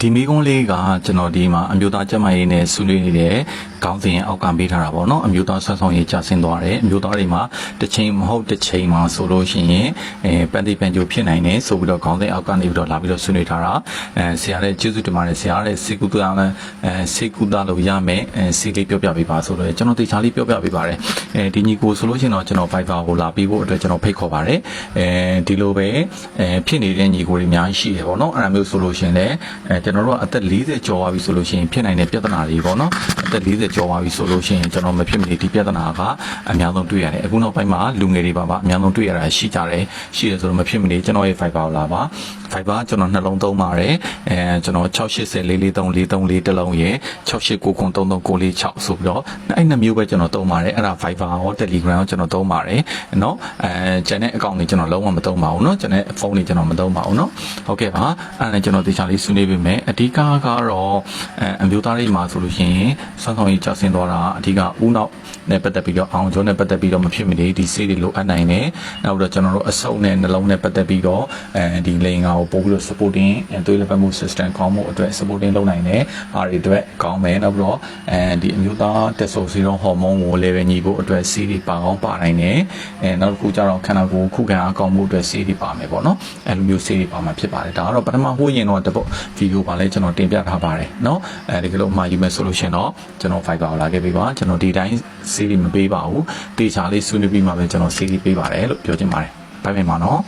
ဒီမိကုန်းလေးကကျွန်တော်ဒီမှာအမျိုးသားကျန်းမာရေးနဲ့ဆွေးနွေးနေတဲ့ခေါင်းစဉ်ရဲ့အောက်ကပေးထားတာပေါ့နော်အမျိုးသားဆွမ်းဆောင်ရေးကြာဆင်းသွားတယ်အမျိုးသားတွေမှာတစ်ချိန်မဟုတ်တစ်ချိန်မှာဆိုလို့ရှိရင်အဲပန်တိပန်ကြိုဖြစ်နိုင်တယ်ဆိုပြီးတော့ခေါင်းစဉ်အောက်ကနေပြီးတော့လာပြီးတော့ဆွေးနွေးထားတာအဲဆရာရဲ့ကျေးဇူးတင်ပါတယ်ဆရာရဲ့စေကုသလည်းအဲစေကုသလို့ရမယ်အဲစေလေးပြောပြပေးပါဆိုတော့ကျွန်တော်တေချာလေးပြောပြပေးပါတယ်အဲဒီညီကိုဆိုလို့ရှိရင်တော့ကျွန်တော် Viber ကိုလာပြီးဖို့အတွက်ကျွန်တော်ဖိတ်ခေါ်ပါတယ်အဲဒီလိုပဲအဲဖြစ်နေတဲ့ညီကိုတွေအများကြီးရှိတယ်ပေါ့နော်အဲ့ဒါမျိုးဆိုလို့ရှိရင်လည်းအဲကျွန်တော်တို့ကအသက်40ကျော်သွားပြီဆိုလို့ရှိရင်ဖြစ်နိုင်တဲ့ပြဿနာတွေပေါ့နော်အသက်40ကျော်သွားပြီဆိုလို့ရှိရင်ကျွန်တော်မဖြစ်မနေဒီပြဿနာကအများဆုံးတွေ့ရတယ်အခုနောက်ပိုင်းမှာလူငယ်တွေပါပါအများဆုံးတွေ့ရတာရှိကြတယ်ရှိတယ်ဆိုတော့မဖြစ်မနေကျွန်တော်ရဲ့ Viber ကိုလာပါ Viber ကျွန်တော်နှလုံးသုံးပါတယ်အဲကျွန်တော်6804343တစ်လုံးရယ်689933946ဆိုပြီးတော့အဲ့နှစ်မျိုးပဲကျွန်တော်သုံးပါတယ်အဲ့ဒါ Viber ရော Telegram ရောကျွန်တော်သုံးပါတယ်နော်အဲကျန်တဲ့အကောင့်တွေကျွန်တော်လုံးဝမသုံးပါဘူးနော်ကျန်တဲ့ဖုန်းတွေကျွန်တော်မသုံးပါဘူးနော်ဟုတ်ကဲ့ပါအဲ့ဒါနဲ့ကျွန်တော်တေချာလေးဆွေးနွေးပေးမယ်အဓိကကတော့အဲအမျိုးသားတွေမှာဆိုလို့ရှိရင်ဆွမ်းဆောင်ရေးကြာဆင်းသွားတာအဓိကဦးနောက်နဲ့ပတ်သက်ပြီးတော့အောင်ကျော်နဲ့ပတ်သက်ပြီးတော့မဖြစ်မနေဒီဆေးတွေလိုအပ်နိုင်တယ်နောက်တော့ကျွန်တော်တို့အဆုပ်နဲ့နှလုံးနဲ့ပတ်သက်ပြီးတော့အဲဒီလိန်ကာကိုပို့ပြီးတော့ supporting အဲသွေးလက်ပတ်မှု system ကောင်းမှုအတွက် supporting လုပ်နိုင်တယ်အားတွေအတွက်ကောင်းမယ်နောက်ပြီးတော့အဲဒီအမျိုးသား testosterone hormone ကို level ညီဖို့အတွက်ဆေးတွေပါကောင်းပါနိုင်တယ်အဲနောက်တစ်ခုကျတော့ခန္ဓာကိုယ်ခုခံအားကောင်းမှုအတွက်ဆေးတွေပါမယ်ပေါ့နော်အဲလိုမျိုးဆေးတွေပါမှာဖြစ်ပါတယ်ဒါကတော့ပထမဟိုးရင်တော့တပုတ်ဗီဒီယိုပါလဲကျွန်တော်တင်ပြထားပါတယ်เนาะအဲဒီကလို့မှာယူမယ်ဆိုလို့ရှိရင်တော့ကျွန်တော် Viber ကိုလာခဲ့ပေးပါကျွန်တော်ဒီတိုင်းဆေးတွေမပေးပါဘူးတေချာလေးဆွေးနွေးပြီးမှပဲကျွန်တော်ဆေးတွေပေးပါတယ်လို့ပြောချင်ပါတယ်ဘိုင်ဘိုင်ပါနော်